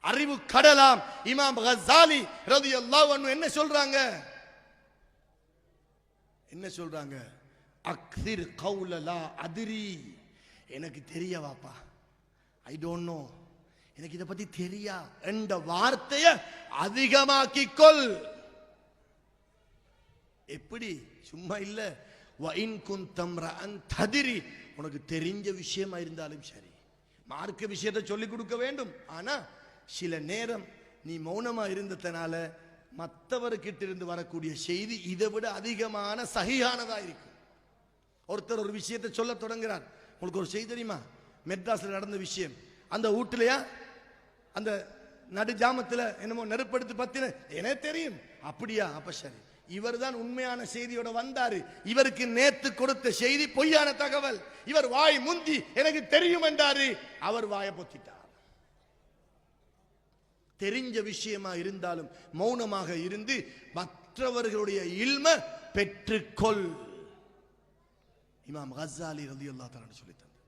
அறிவு கடலாம். இமாம் ஹசாலி ரதி அல்லாஹ் என்ன சொல்றாங்க? என்ன சொல்றாங்க? அக்திர் கவுலலா அதிரி. எனக்கு தெரிய வாப்பா ஐ டோன்ட் நோ எனக்கு இதை பத்தி தெரியா? என்ற வார்த்தைய அதிகமாக்கிக்கொள் எப்படி? சும்மா இல்ல. வைன் குந்தம் ரஅன் ததிரி. உனக்கு தெரிஞ்ச விஷயமா இருந்தாலும் சரி. மார்க்க விஷயத்தை சொல்லிக் கொடுக்க வேண்டும். ஆனா சில நேரம் நீ மௌனமா இருந்ததுனால மற்றவர்கிட்ட இருந்து வரக்கூடிய செய்தி இதை விட அதிகமான சகியானதா இருக்கும். ஒருத்தர் ஒரு விஷயத்தை சொல்ல தொடங்குறார். உங்களுக்கு ஒரு செய்தி தெரியுமா? மெட்ராஸ்ல நடந்த விஷயம். அந்த வீட்டுலயா அந்த நடு ஜாமத்துல என்னமோ நெருப்படுத்து பத்தின எனக்கு தெரியும். அப்படியா? அப்ப சரி. இவர் தான் உண்மையான செய்தியோட வந்தாரு. இவருக்கு நேத்து கொடுத்த செய்தி பொய்யான தகவல். இவர் வாய் முந்தி எனக்கு தெரியும் என்றாரு. அவர் வாயை பொத்திட்டார். தெரிஞ்ச விஷயமா இருந்தாலும் மௌனமாக இருந்து மற்றவர்களுடைய இல்ம பெற்றுக்கொள். இமாம் கசாலி ரலியல்லாஹு சொல்லி தந்தார்.